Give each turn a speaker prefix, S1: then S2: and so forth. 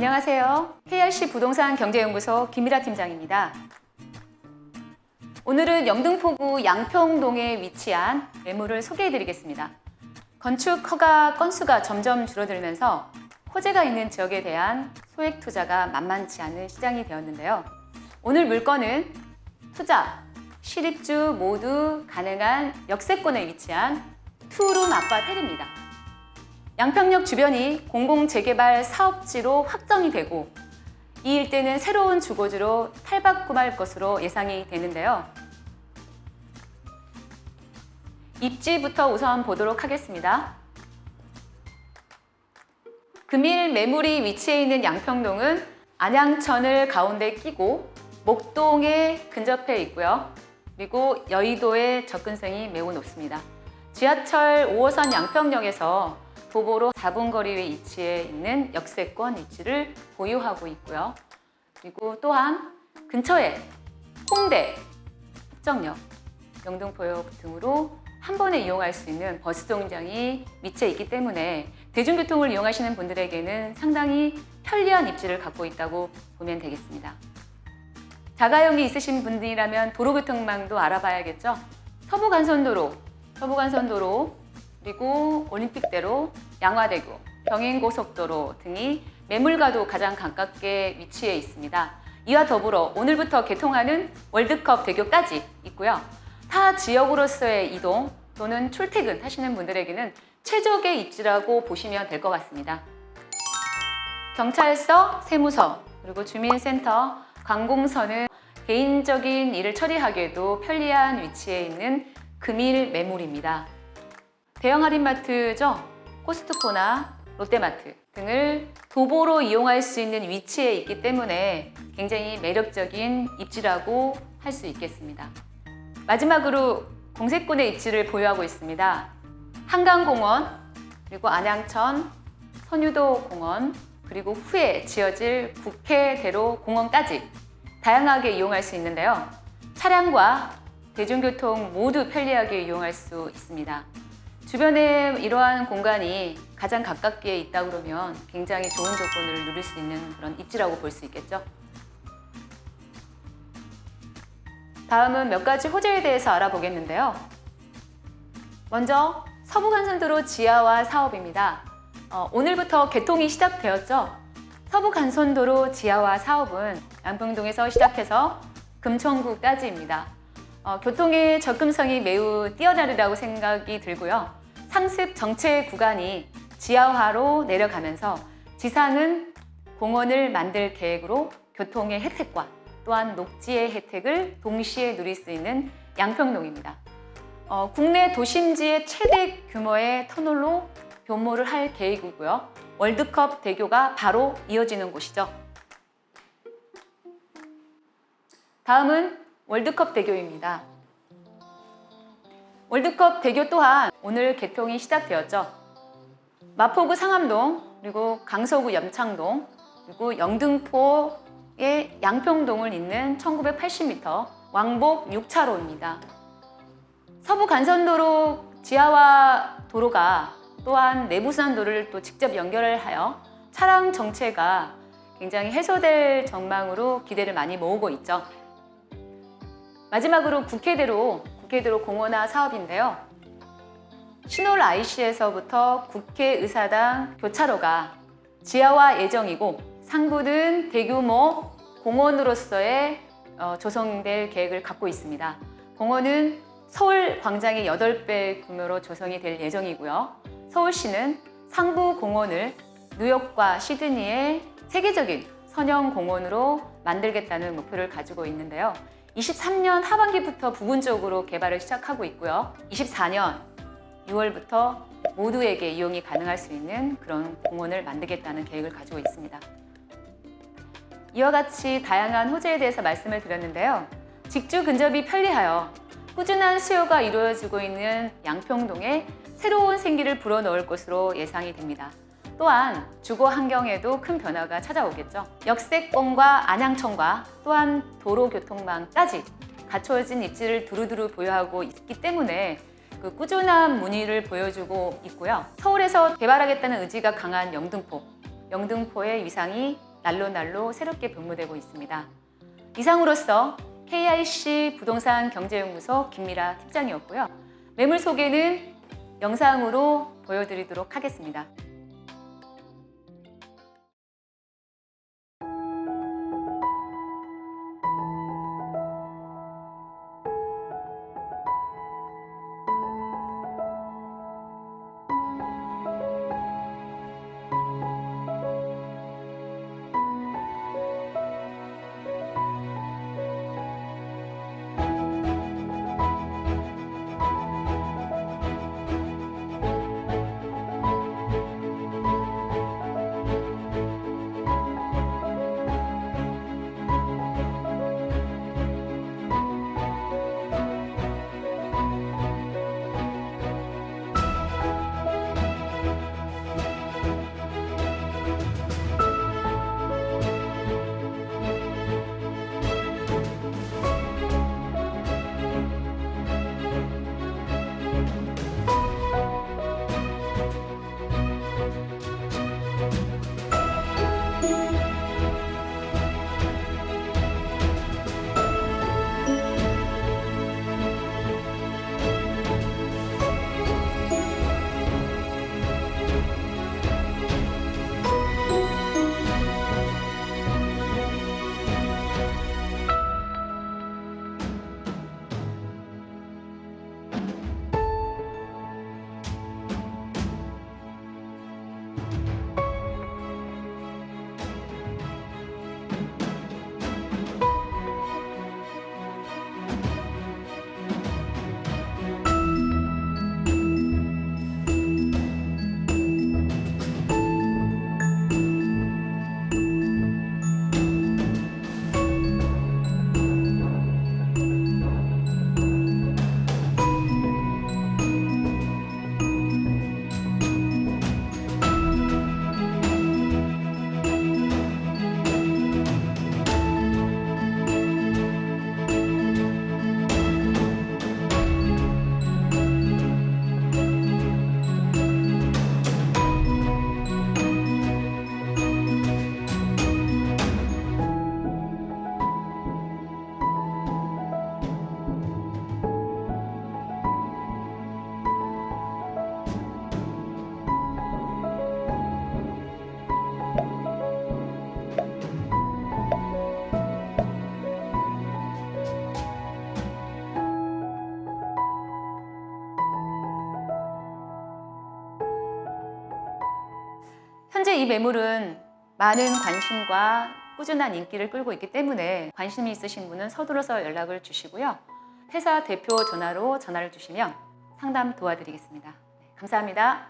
S1: 안녕하세요. KRC 부동산 경제연구소 김미라 팀장입니다. 오늘은 영등포구 양평동에 위치한 매물을 소개해 드리겠습니다. 건축 허가 건수가 점점 줄어들면서 호재가 있는 지역에 대한 소액 투자가 만만치 않은 시장이 되었는데요. 오늘 물건은 투자, 실입주 모두 가능한 역세권에 위치한 투룸 아파트입니다. 양평역 주변이 공공재개발 사업지로 확정이 되고 이 일대는 새로운 주거지로 탈바꿈할 것으로 예상이 되는데요. 입지부터 우선 보도록 하겠습니다. 금일 매물이 위치해 있는 양평동은 안양천을 가운데 끼고 목동에 근접해 있고요. 그리고 여의도의 접근성이 매우 높습니다. 지하철 5호선 양평역에서 도보로 4분 거리에 위치해 있는 역세권 입지를 보유하고 있고요. 그리고 또한 근처에 홍대, 합정역, 영등포역 등으로 한 번에 이용할 수 있는 버스 정장이 위치해 있기 때문에 대중교통을 이용하시는 분들에게는 상당히 편리한 입지를 갖고 있다고 보면 되겠습니다. 자가용이 있으신 분들이라면 도로교통망도 알아봐야겠죠. 서부간선도로, 서부간선도로, 그리고 올림픽대로, 양화대교, 경인고속도로 등이 매물과도 가장 가깝게 위치해 있습니다. 이와 더불어 오늘부터 개통하는 월드컵 대교까지 있고요. 타 지역으로서의 이동 또는 출퇴근 하시는 분들에게는 최적의 입지라고 보시면 될 것 같습니다. 경찰서, 세무서, 그리고 주민센터, 관공서는 개인적인 일을 처리하기에도 편리한 위치에 있는 금일 매물입니다. 대형 할인마트죠. 코스트코나 롯데마트 등을 도보로 이용할 수 있는 위치에 있기 때문에 굉장히 매력적인 입지라고 할 수 있겠습니다. 마지막으로 공세권의 입지를 보유하고 있습니다. 한강공원, 그리고 안양천, 선유도 공원, 그리고 후에 지어질 국회대로 공원까지 다양하게 이용할 수 있는데요. 차량과 대중교통 모두 편리하게 이용할 수 있습니다. 주변에 이러한 공간이 가장 가깝게 있다 그러면 굉장히 좋은 조건을 누릴 수 있는 그런 입지라고 볼 수 있겠죠. 다음은 몇 가지 호재에 대해서 알아보겠는데요. 먼저 서부간선도로 지하화 사업입니다. 어, 오늘부터 개통이 시작되었죠. 서부간선도로 지하화 사업은 양평동에서 시작해서 금천구까지입니다. 어, 교통의 접근성이 매우 뛰어나리라고 생각이 들고요. 상습 정체 구간이 지하화로 내려가면서 지상은 공원을 만들 계획으로 교통의 혜택과 또한 녹지의 혜택을 동시에 누릴 수 있는 양평동입니다. 어, 국내 도심지의 최대 규모의 터널로 변모를 할 계획이고요. 월드컵 대교가 바로 이어지는 곳이죠. 다음은 월드컵 대교입니다. 월드컵 대교 또한 오늘 개통이 시작되었죠. 마포구 상암동, 그리고 강서구 염창동, 그리고 영등포의 양평동을 잇는 1980m 왕복 6차로입니다. 서부 간선도로 지하화 도로가 또한 내부순환도를 또 직접 연결을 하여 차량 정체가 굉장히 해소될 전망으로 기대를 많이 모으고 있죠. 마지막으로 국회대로 국회대로 공원화 사업인데요. 신월 IC에서부터 국회의사당 교차로가 지하화 예정이고 상부는 대규모 공원으로서의 어, 조성될 계획을 갖고 있습니다. 공원은 서울 광장의 8배 규모로 조성이 될 예정이고요. 서울시는 상부 공원을 뉴욕과 시드니의 세계적인 선형 공원으로 만들겠다는 목표를 가지고 있는데요. 23년 하반기부터 부분적으로 개발을 시작하고 있고요. 24년 6월부터 모두에게 이용이 가능할 수 있는 그런 공원을 만들겠다는 계획을 가지고 있습니다. 이와 같이 다양한 호재에 대해서 말씀을 드렸는데요. 직주 근접이 편리하여 꾸준한 수요가 이루어지고 있는 양평동에 새로운 생기를 불어넣을 것으로 예상이 됩니다. 또한 주거 환경에도 큰 변화가 찾아오겠죠. 역세권과 안양천과 또한 도로교통망까지 갖춰진 입지를 두루두루 보유하고 있기 때문에 그 꾸준한 문의를 보여주고 있고요. 서울에서 개발하겠다는 의지가 강한 영등포, 영등포의 위상이 날로 날로 새롭게 변모되고 있습니다. 이상으로서 KRC 부동산 경제연구소 김미라 팀장이었고요. 매물 소개는 영상으로 보여드리도록 하겠습니다. 이 매물은 많은 관심과 꾸준한 인기를 끌고 있기 때문에 관심이 있으신 분은 서둘러서 연락을 주시고요. 회사 대표 전화로 전화를 주시면 상담 도와드리겠습니다. 네, 감사합니다.